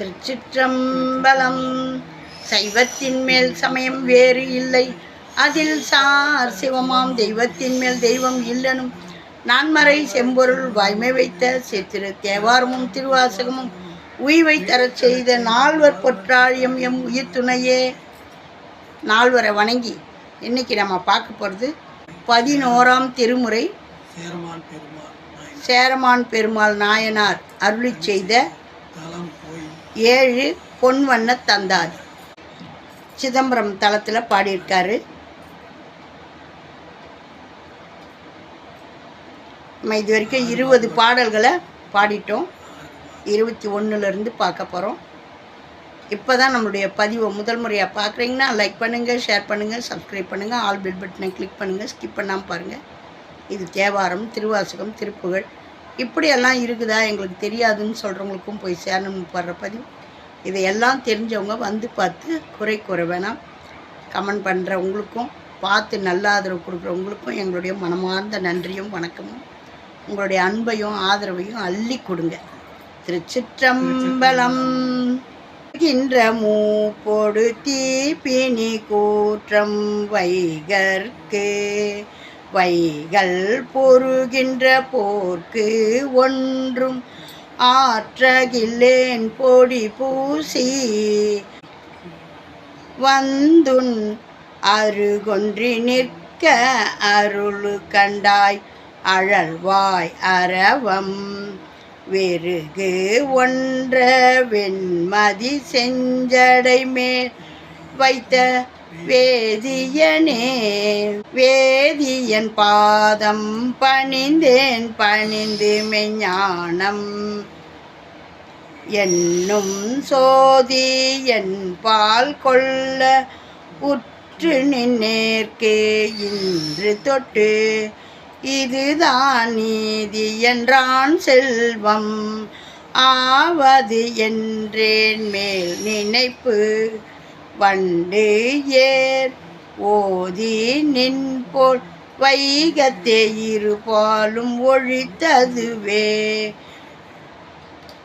திருச்சிற்றம்பலம். சைவத்தின் மேல் சமயம் வேறு இல்லை. அதில் சார் சிவமாம் தெய்வத்தின் மேல் தெய்வம் இல்லனும். நான்மறை செம்பொருள் வாய்மை வைத்த சித்திரு தேவாரமும் திருவாசகமும் உய்வை தரச் செய்த நால்வர் பொற்றாழியம் எம் உயிர் துணையே நால்வரை வணங்கி இன்னைக்கு நம்ம பார்க்க போகிறது பதினோராம் திருமுறை. சேரமான் பெருமாள் நாயனார். அருளிச் செய்த ஏழு பொன்வண்ண தந்தார். சிதம்பரம் தளத்தில் பாடியிருக்காரு. நம்ம இது வரைக்கும் இருபது பாடல்களை பாடிட்டோம். இருபத்தி ஒன்றுலேருந்து பார்க்க போகிறோம் இப்போ தான் நம்மளுடைய பதிவை முதல் முறையாக பார்க்குறீங்கன்னா லைக் பண்ணுங்கள் ஷேர் பண்ணுங்கள் சப்ஸ்கிரைப் பண்ணுங்கள் ஆல் பெல் பட்டனை கிளிக் பண்ணுங்கள் ஸ்கிப் பண்ணாமல் பாருங்கள் இது தேவாரம் திருவாசகம் திருப்புகழ் இப்படியெல்லாம் இருக்குதா எங்களுக்கு தெரியாதுன்னு சொல்கிறவங்களுக்கும் போய் சேரணும்னு பாடுற பதிவு. இதையெல்லாம் தெரிஞ்சவங்க வந்து பார்த்து குறை கூற வேணாம். கமெண்ட் பண்ணுறவங்களுக்கும் பார்த்து நல்ல ஆதரவு கொடுக்குறவங்களுக்கும் எங்களுடைய மனமார்ந்த நன்றியும் வணக்கமும். உங்களுடைய அன்பையும் ஆதரவையும் அள்ளி கொடுங்க. திருச்சிற்றம்பலம் கின்ற மூப்பொடு தீப்பினி கூற்றம் வைகர்க்கு வைகள் பொறுகின்ற போர்க்கு ஒன்றும் ஆற்றகில்லேன் பொடி பூசி வந்துன் அருகொன்றி நிற்க அருளு கண்டாய் அழல்வாய் அரவம் வெறுகு ஒன்ற வெண்மதி செஞ்சடை மேல் வைத்த வேதியனே வேதியன் பாதம் பணிந்தேன் பணிந்து மெஞ்ஞானம் என்னும் சோதி என் பால் கொள்ள உற்று நின்னேற்கே இன்று தொட்டு. இதுதான் நீதி என்றான் செல்வம். ஆவது என்றேன் மேல் நினைப்பு. வண்டு ஏர் ஓதி நின்போல் வைகத்தே இருபாலும் ஒழித்ததுவே.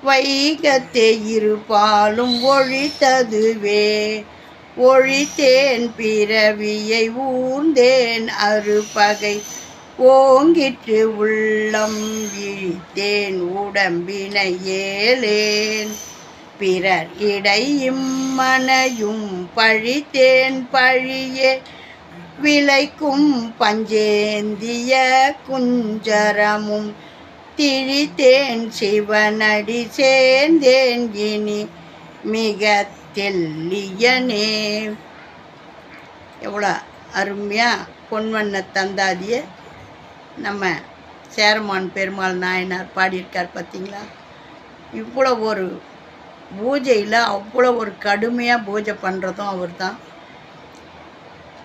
வைகத்தே இருபாலும் ஒழித்ததுவே. ஒழித்தேன் பிறவியை ஊர்ந்தேன் அறுபகை ஓங்கிற்று உள்ளம் இழித்தேன் உடம்பினை ஏலேன். பிறர் இடையும் மனையும் பழித்தேன் பழியே. விளைக்கும் பஞ்சேந்திய குஞ்சரமும் திழித்தேன் சிவனடி சேர்ந்தேன் இனி மிக தெல்லியனே எவ்வளோ அருமையாக பொன்வண்ண தந்தாதிய நம்ம சேரமான் பெருமாள் நாயனார் பாடியிருக்கார் பார்த்தீங்களா? இவ்வளோ ஒரு பூஜையில் அவ்வளோ ஒரு கடுமையாக பூஜை பண்ணுறதும் அவர் தான்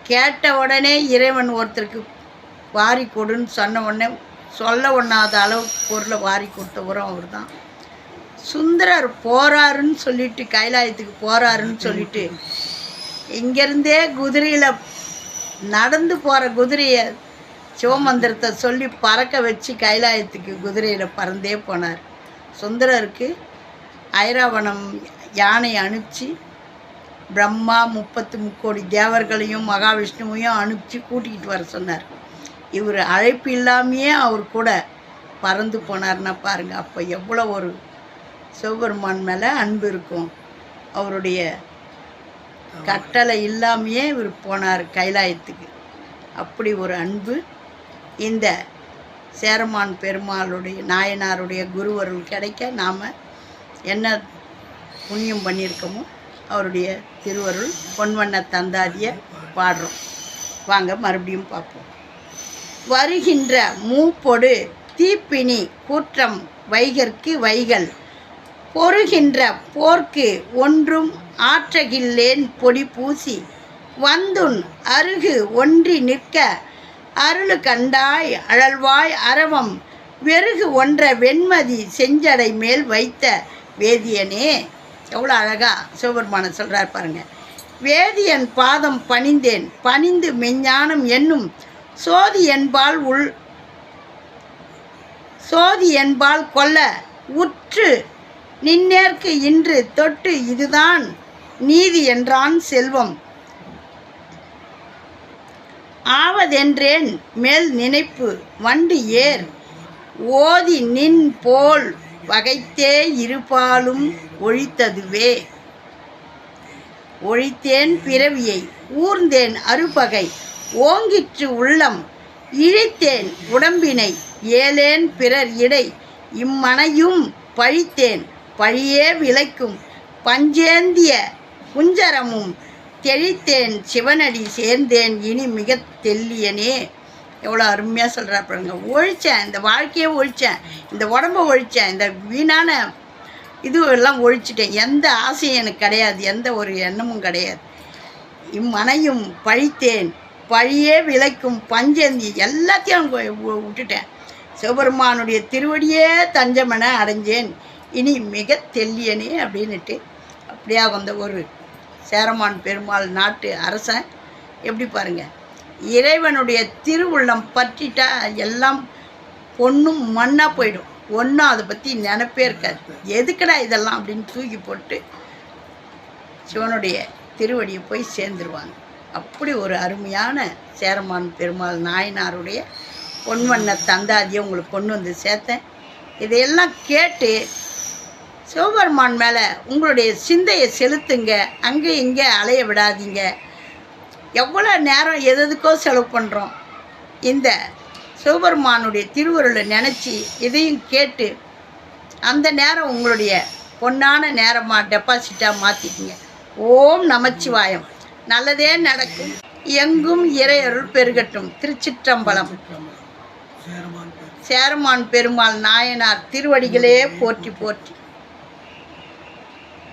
கேட்ட உடனே இறைவன் ஒருத்தருக்கு வாரி கொடுன்னு சொன்ன உடனே சொல்ல ஒண்ணாத அளவுக்கு பொருளை வாரி கொடுத்தவரும் அவர் தான் சுந்தரர் போகிறாருன்னு சொல்லிட்டு கைலாயத்துக்கு போகிறாருன்னு சொல்லிட்டு இங்கேருந்தே குதிரையில் நடந்து போகிற குதிரையை சிவமந்திரத்தை சொல்லி பறக்க வச்சு கைலாயத்துக்கு குதிரையில் பறந்தே போனார். சுந்தரருக்கு ஐராவணம் யானை அனுப்பிச்சு பிரம்மா முப்பத்து முக்கோடி தேவர்களையும் மகாவிஷ்ணுவையும் அனுப்பிச்சு கூட்டிகிட்டு வர சொன்னார். இவர் அழைப்பு இல்லாமையே அவர் கூட பறந்து போனார்னா பாருங்கள் அப்போ எவ்வளோ ஒரு சிவபெருமான் மேலே அன்பு இருக்கும். அவருடைய கட்டளை இல்லாமையே இவர் போனார் கைலாயத்துக்கு. அப்படி ஒரு அன்பு. இந்த சேரமான் பெருமாளுடைய நாயனாருடைய குருவருள் கிடைக்க நாம் என்ன புண்ணியம் பண்ணியிருக்கோமோ அவருடைய திருவருள் பொன்வண்ண தந்தாதியை பாடுறோம். வாங்க மறுபடியும் பார்ப்போம். வருகின்ற மூப்பொடு தீப்பினி கூற்றம் வைகற்கு வைகள். பொறுகின்ற போர்க்கு ஒன்றும் ஆற்றகில்லேன் பொடி பூசி. வந்துன் அருகு ஒன்றி நிற்க அருளு கண்டாய் அழல்வாய் அரவம். வெறுகு ஒன்ற வெண்மதி செஞ்சடை மேல் வைத்த வேதியனே எவ்வளோ அழகாக சிவபெருமானை சொல்கிறார் பாருங்க. வேதியன் பாதம் பணிந்தேன் பணிந்து மெஞ்ஞானம் என்னும் சோதி என்பால் உள் சோதி என்பால் கொல்ல உற்று நின்னேற்கு இன்று தொட்டு இதுதான் நீதி என்றான் செல்வம். ஆவதென்றேன் மேல் நினைப்பு வண்டு ஏர் ஓதி நின் போல் வகைத்தே இருபாலும் ஒழித்ததுவே. ஒழித்தேன் பிறவியை ஊர்ந்தேன் அறுபகை ஓங்கிற்று உள்ளம் இழித்தேன் உடம்பினை ஏலேன் பிறர் இடை இம்மனையும் பழித்தேன் பழியே விளைக்கும் பஞ்சேந்திய குஞ்சரமும் தெளித்தேன் சிவனடி சேர்ந்தேன் இனி மிக தெல்லியனே. எவ்வளோ அருமையாக சொல்கிறா பாருங்க ஒழிச்சேன் இந்த வாழ்க்கையை ஒழித்தேன் இந்த உடம்ப ஒழித்தேன் இந்த வீணான இது எல்லாம் ஒழிச்சிட்டேன். எந்த ஆசையும் எனக்கு கிடையாது எந்த ஒரு எண்ணமும் கிடையாது. இம்மனையும் பழித்தேன் பழியே விளைக்கும் பஞ்சந்தி எல்லாத்தையும் விட்டுட்டேன். சிவபெருமானுடைய திருவடியே தஞ்சமென அடைஞ்சேன். இனி மிக தெல்லியனே அப்படின்னுட்டு அப்படியே வந்த ஒரு சேரமான் பெருமாள் நாட்டு அரசன். எப்படி பாருங்கள் இறைவனுடைய திருவுள்ளம் பற்றிட்டா எல்லாம் பொண்ணும் மண்ணாக போயிடும். ஒன்றும் அதை பற்றி நினப்பே இருக்காது. எதுக்குடா இதெல்லாம் அப்படின்னு தூக்கி போட்டு சிவனுடைய திருவடியை போய் சேர்ந்துருவாங்க. அப்படி ஒரு அருமையான சேரமான் பெருமாள் நாயனாருடைய பொன்வண்ண தந்தாதியை உங்களுக்கு கொண்டு வந்து சேர்த்தேன். இதையெல்லாம் கேட்டு சிவபெருமான் மேலே உங்களுடைய சிந்தையை செலுத்துங்க. அங்கே இங்கே அலைய விடாதீங்க. எவ்வளோ நேரம் எது எதுக்கோ செலவு பண்ணுறோம் இந்த சிவபெருமானுடைய திருவருளை நினச்சி இதையும் கேட்டு அந்த நேரம் உங்களுடைய பொன்னான நேரமாக டெபாசிட்டாக மாற்றிக்கிங்க ஓம் நமச்சிவாயம். நல்லதே நடக்கும். எங்கும் இறையருள் பெருகட்டும். திருச்சிற்றம்பலம். சேரமான் பெருமாள். சேரமான் பெருமாள் நாயனார் திருவடிகளே போற்றி போற்றி.